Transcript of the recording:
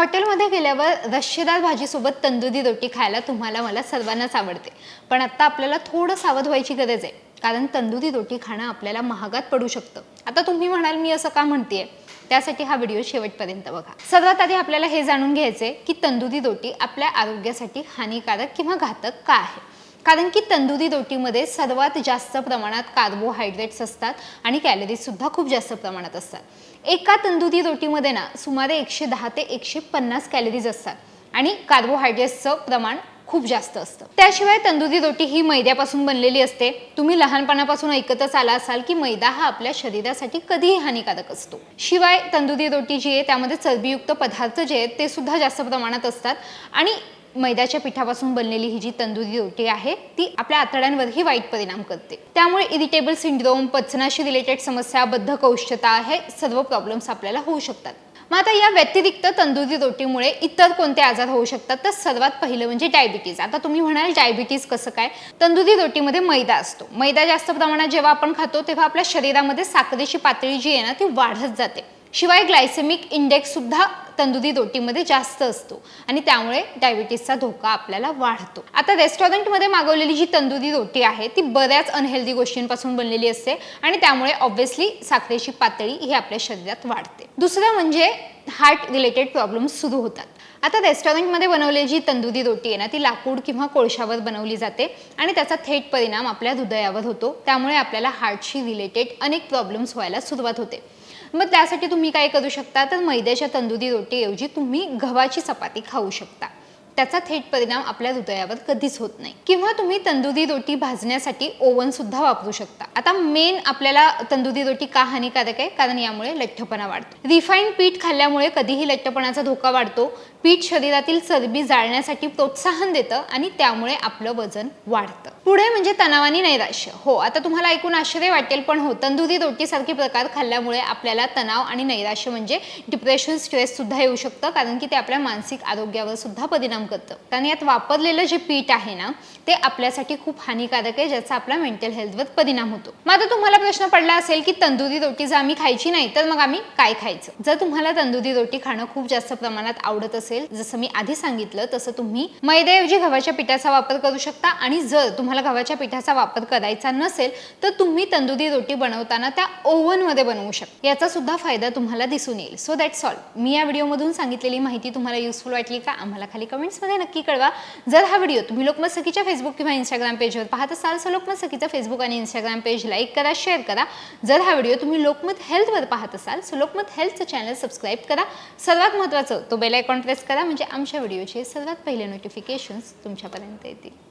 हॉटेलमध्ये गेल्यावर रश्शेदार भाजीसोबत तंदुरी रोटी खायला तुम्हाला मला सर्वांनाच आवडते. पण आत्ता आपल्याला थोडं सावध व्हायची गरज आहे. कारण तंदुरी रोटी खाणं आपल्याला महागात पडू शकतं. आता तुम्ही म्हणाल मी असं का म्हणतेय? त्यासाठी हा व्हिडिओ शेवटपर्यंत बघा. सर्वात आधी आपल्याला हे जाणून घ्यायचे की तंदुरी रोटी आपल्या आरोग्यासाठी हानिकारक किंवा घातक का आहे? कारण की तंदुरी रोटीमध्ये सर्वात जास्त प्रमाणात कार्बोहायड्रेट्स असतात आणि कॅलरीजसुद्धा खूप जास्त प्रमाणात असतात. एका तंदुरी रोटीमध्ये ना सुमारे एकशे दहा ते एकशे पन्नास कॅलरीज असतात आणि कार्बोहायड्रेट्सचं प्रमाण खूप जास्त असतं. त्याशिवाय तंदुरी रोटी ही मैद्यापासून बनलेली असते. तुम्ही लहानपणापासून ऐकतच आला असाल की मैदा हा आपल्या शरीरासाठी कधीही हानिकारक असतो. शिवाय तंदुरी रोटी जी आहे त्यामध्ये चरबीयुक्त पदार्थ जे आहेत ते सुद्धा जास्त प्रमाणात असतात आणि मैद्याच्या पिठापासून बनलेली ही जी तंदुरी रोटी आहे ती आपल्या आतड्यांवरही वाईट परिणाम करते. त्यामुळे इरिटेबल सिंड्रोम पचनाशी रिलेटेड समस्या बद्धकौष्ठता हे सर्व प्रॉब्लेम्स आपल्याला होऊ शकतात. मग आता या व्यतिरिक्त तंदुरी रोटीमुळे इतर कोणते आजार होऊ शकतात? तर सर्वात पहिलं म्हणजे डायबिटीज आता तुम्ही म्हणाल डायबिटीज कसं काय? तंदुरी रोटीमध्ये मैदा असतो. मैदा जास्त प्रमाणात जेव्हा आपण खातो तेव्हा आपल्या शरीरामध्ये साखरेची पातळी जी आहे ना ती वाढत जाते. शिवाय ग्लायसेमिक इंडेक्स सुद्धा तंदुरी रोटीमध्ये जास्त असतो आणि त्यामुळे डायबिटीसचा धोका आपल्याला वाढतो. आता रेस्टॉरंटमध्ये मागवलेली जी तंदुरी रोटी आहे ती बऱ्याच अनहेल्दी गोष्टींपासून बनलेली असते आणि त्यामुळे ऑब्व्हियसली साखरेची पातळी ही आपल्या शरीरात वाढते. दुसरं म्हणजे हार्ट रिलेटेड प्रॉब्लेम्स सुरू होतात. आता रेस्टॉरंटमध्ये बनवलेली जी तंदुरी रोटी आहे ना ती लाकूड किंवा कोळशावर बनवली जाते आणि त्याचा थेट परिणाम आपल्या हृदयावर होतो. त्यामुळे आपल्याला हार्टशी रिलेटेड अनेक प्रॉब्लेम्स व्हायला सुरुवात होते. मग त्यासाठी तुम्ही काय करू शकता? तर मैद्याच्या तंदुरी रोटीऐवजी तुम्ही गव्हाची चपाती खाऊ शकता. त्याचा थेट परिणाम आपल्या हृदयावर कधीच होत नाही. किंवा तुम्ही तंदुरी रोटी भाजण्यासाठी ओव्हन सुद्धा वापरू शकता. आता मेन आपल्याला तंदुरी रोटी का हानिकारक आहे? कारण यामुळे लठ्ठपणा वाढतो. रिफाईंड पीठ खाल्ल्यामुळे कधीही लठ्ठपणाचा धोका वाढतो. पीठ शरीरातील चरबी जाळण्यासाठी प्रोत्साहन देतं आणि त्यामुळे आपलं वजन वाढतं. पुढे म्हणजे तणावाने नैराश्य हो आता तुम्हाला ऐकून आश्चर्य वाटेल पण हो तंदुरी रोटीसारखे प्रकार खाल्ल्यामुळे आपल्याला तणाव आणि नैराश्य म्हणजे डिप्रेशन स्ट्रेस सुद्धा येऊ शकतं कारण की ते आपल्या मानसिक आरोग्यावर सुद्धा परिणाम करतं. कारण यात वापरलेलं जे पीठ आहे ना ते आपल्यासाठी खूप हानिकारक आहे ज्याचा आपल्या मेंटल हेल्थवर परिणाम होतो. मग आता तुम्हाला प्रश्न पडला असेल की तंदुरी रोटी जर आम्ही खायची नाही तर मग आम्ही काय खायचं? जर तुम्हाला तंदुरी रोटी खाणं खूप जास्त प्रमाणात आवडत असेल जसं मी आधी सांगितलं तसं तुम्ही मैद्याऐवजी गव्हाच्या पिठाचा वापर करू शकता. आणि जर तुम्हाला तुम्हाला गव्हाच्या पिठाचा वापर करायचा नसेल तर तुम्ही तंदुरी रोटी बनवताना त्या ओव्हनमध्ये बनवू शकता. याचा सुद्धा फायदा तुम्हाला दिसून येईल. सो दॅट्स ऑल मी या व्हिडिओमधून सांगितलेली माहिती तुम्हाला युजफुल वाटली का आम्हाला खाली कमेंट्समध्ये नक्की कळवा. जर हा व्हिडिओ तुम्ही लोकमत सखीच्या फेसबुक किंवा इंस्टाग्राम पेजवर पाहत असाल तर लोकमत सखीचा फेसबुक आणि इंस्टाग्राम पेज लाईक करा शेअर करा. जर हा व्हिडिओ तुम्ही लोकमत हेल्थवर पाहत असाल सो लोकमत हेल्थचं चॅनल सबस्क्राईब करा. सर्वात महत्त्वाचं तो बेल आयकॉन प्रेस करा म्हणजे आमच्या व्हिडिओचे सर्वात पहिले नोटिफिकेशन्स तुमच्यापर्यंत येतील.